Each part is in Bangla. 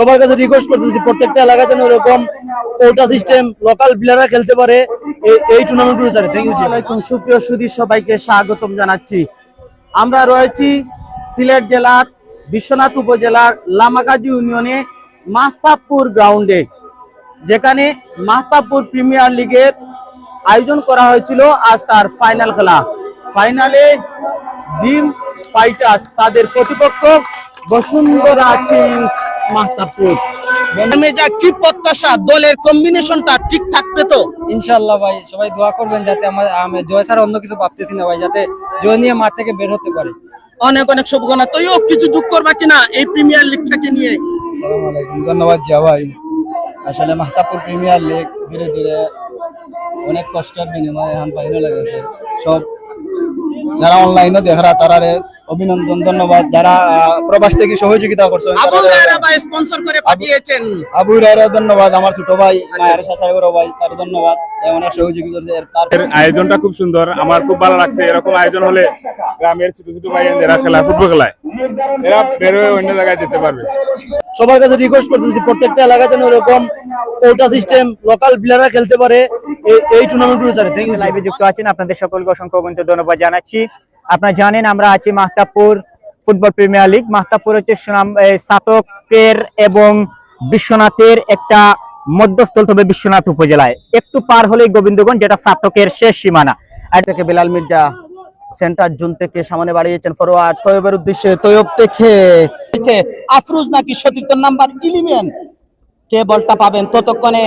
সবার কাছে রিকোয়েস্ট করতেছি, প্রত্যেকটা এলাকায় যেন এরকম কোটা সিস্টেম লোকাল প্লেয়াররা খেলতে পারে এই- টুর্নামেন্টগুলো চাই থ্যাংক ইউ আসসালামাইকুম সুপ্রিয় সুদী সবাইকে স্বাগতম জানাচ্ছি। আমরা রয়েছি সিলেট জেলার, বিশ্বনাথ উপজেলার লামাকাজি ইউনিয়নে মাহতাবপুর গ্রাউন্ডে, যেখানে মাহতাবপুর প্রিমিয়ার লিগের আয়োজন করা হয়েছিল আজ তার ফাইনাল খেলা। ফাইনালে ডিম ফাইটার্স তাদের প্রতিপক্ষ বসুন্ধরা কিংস মাহতাবপুর যা কি প্রত্যাশা দলের কম্বিনেশনটা ঠিক থাকবে তো? ইনশাল্লাহ ভাই সবাই দোয়া করবেন যাতে আমার আমি জয় ছাড়া অন্য কিছু ভাবতেছি না ভাই যাতে জয় নিয়ে মাঠ থেকে বের হতে পারে। অনেক অনেক শুভকামনা। তুইও কিছু যোগ করবা কিনা এই প্রিমিয়ার লিগটাকে নিয়ে? আসসালামু আলাইকুম ধন্যবাদ জিয়া ভাই। আসলে মাহতাবপুর প্রিমিয়ার লিগ ধীরে ধীরে অনেক কষ্টের বিনিময়ে এখন ফাইনাল গেছে। সব যারা অনলাইনে দেখরা তারারে অভিনন্দন ধন্যবাদ। যারা আহ, প্রবাস থেকে সহযোগিতা করছেন আবু তারারে- ভাই স্পন্সর করে পাঠিয়েছেন। আবু রায়রা ধন্যবাদ আমার ছোট ভাই মায়ের বড় ভাই তার ধন্যবাদ। অনেক সহযোগিতা করছে। তার এর আয়োজনটা খুব সুন্দর আমার খুব ভালো লাগছে। এরকম আয়োজন হলে গ্রামের ছোট ছোট ভাই এরা খেলা ফুটবল খেলায়। এরা বেরোয় অন্য জায়গায় যেতে পারবে। সবার কাছে রিকোয়েস্ট করতেছি প্রত্যেকটা এলাকায় যেন এরকম কোটা সিস্টেম লোকাল প্লেয়াররা খেলতে পারে। এই- টুর্নামেন্টগুলো চাই থ্যাংক ইউ লাইভে যুক্ত আছেন। আপনাদের সকলকে অসংখ্য অগণিত ধন্যবাদ জানাচ্ছি। আপনারা জানেন আমরা আছি Mahtabpur football premier league. Mahtabpur হচ্ছে সুনাম সাতকের এবং বিশ্বনাথের একটা মধ্যস্থল তবে বিশ্বনাথ উপজেলায়। একটু পার হলেই গোবিন্দগঞ্জ যেটা সাতকের শেষ সীমানা। আর থেকে বেলাল মির্জা সেন্টার জুন থেকে সামনে বাড়িয়েছেন ফরওয়ার্ড তৈয়বের উদ্দেশ্যে তৈয়ব থেকে আফরুজ নাকি সতীর্থ নাম্বার ইলেভেন কে বলটা পাবেন? ততক্ষণে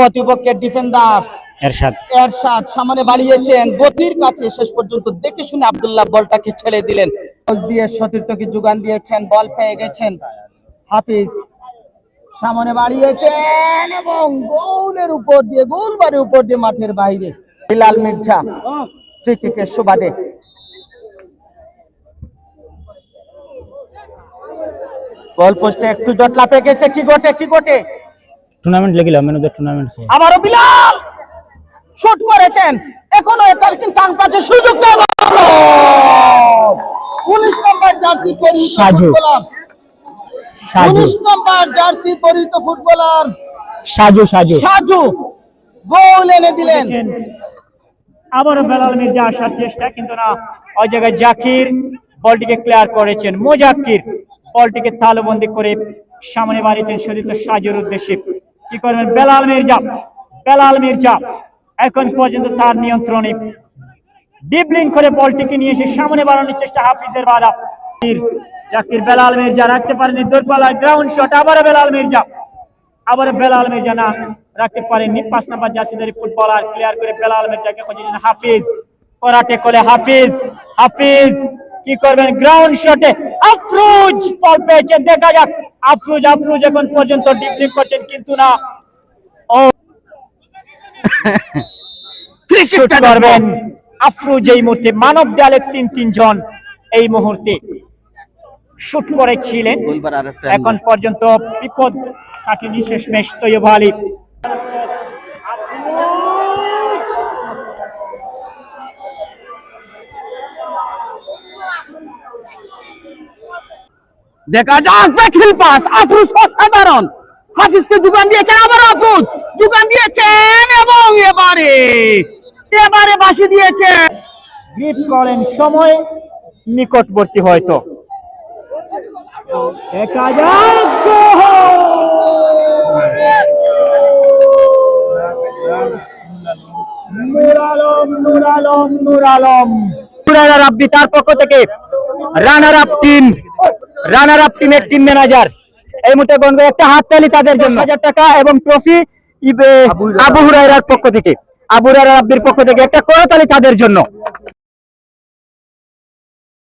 প্রতিপক্ষের ডিফেন্ডার এরশাদ। এরশাদ সামনে বাড়িয়েছেন। গতির কাছে শেষ পর্যন্ত দেখে শুনে আব্দুল্লাহ বলটাকে ছেড়ে দিলেন। দিয়ে সতীর্থকে যোগান দিয়েছেন বল পেয়ে গেছেন হাফিজ। সামনে বাড়িয়েছেন এবং গোলের উপর দিয়ে গোল বারের উপর দিয়ে মাঠের বাইরে। বিলাল মির্জা ফ্রি সুবাদে। গোল পোস্টে একটু জটলা পেয়ে গেছে কি গোটে টুর্নামেন্ট লেগিল মেনুদের টুর্নামেন্ট আবারও বিলাল শুট করেছেন। এখনও তার কিন্তু টান পাচ্ছে সুযোগ দেওয়া উনিশ নম্বর জার্সি পরিহিত। ফুটবলার। সাজু। উনিশ নম্বর জার্সি পরিহিত ফুটবলার। সাজু সাজু। সাজু গোল এনে দিলেন। আবারও বেলাল মির্জা আসার চেষ্টা কিন্তু না ওই জায়গায় জাকির বলটিকে ক্লিয়ার করেছেন। মোজাক্কির বলটিকে তালবন্দি করে সামনে বাড়িয়েছেন সদিত সাজুর উদ্দেশ্যে। কি করবেন? বেলাল মির্জা বেলাল মির্জা এখন পর্যন্ত তার নিয়ন্ত্রণে ডিবলিং করে বলটিকে নিয়ে এসে সামনে বাড়ানোর চেষ্টা হাফিজের বাধা জাকির, বেলাল মির্জা রাখতে পারেনি দূরপাল্লার গ্রাউন্ড শট আবারও বেলাল মির্জা আবার বেলাল মির্জা না রাখতে পারেননি। পাঁচ নাম্বার জার্সিদারি ফুটবলার ক্লিয়ার করে বেলাল মির্জাকে খুঁজেছেন হাফিজ। করাটে করে হাফিজ হাফিজ। কি করবেন? গ্রাউন্ড শটে আফরুজ বল পেয়েছেন দেখা যাক। আফরুজ আফরুজ এখন পর্যন্ত ডিপলিং করছেন কিন্তু না। ও। শুট করবেন। আফরুজ এই মুহূর্তে মানব দেয়ালে তিন তিনজন এই মুহূর্তে শুট করেছিলেন। এখন পর্যন্ত বিপদ কাটেনি শেষমেশ তৈয়ব আলী। দেখা যাক ব্যাকিল পাস আফরুজ অসাধারণ। হাফিজকে যোগান দিয়েছেন আবার আফরুজ। যোগান দিয়েছেন এবং এবারে এবারে বাসি দিয়েছেন গ্রিপ করেন সময় নিকটবর্তী হয়তো। দেখা যাক নূর আলম নূর আলম নূর আলম তার পক্ষ থেকে runner up team runner up টিমের টিম ম্যানেজার এই মুহূর্তে গণবে একটা হাততালি তাদের জন্য। হাজার টাকা এবং ট্রফি আবু হুরাইরার পক্ষ থেকে। আবু হুরাইরার পক্ষ থেকে একটা করতালি তাদের জন্য।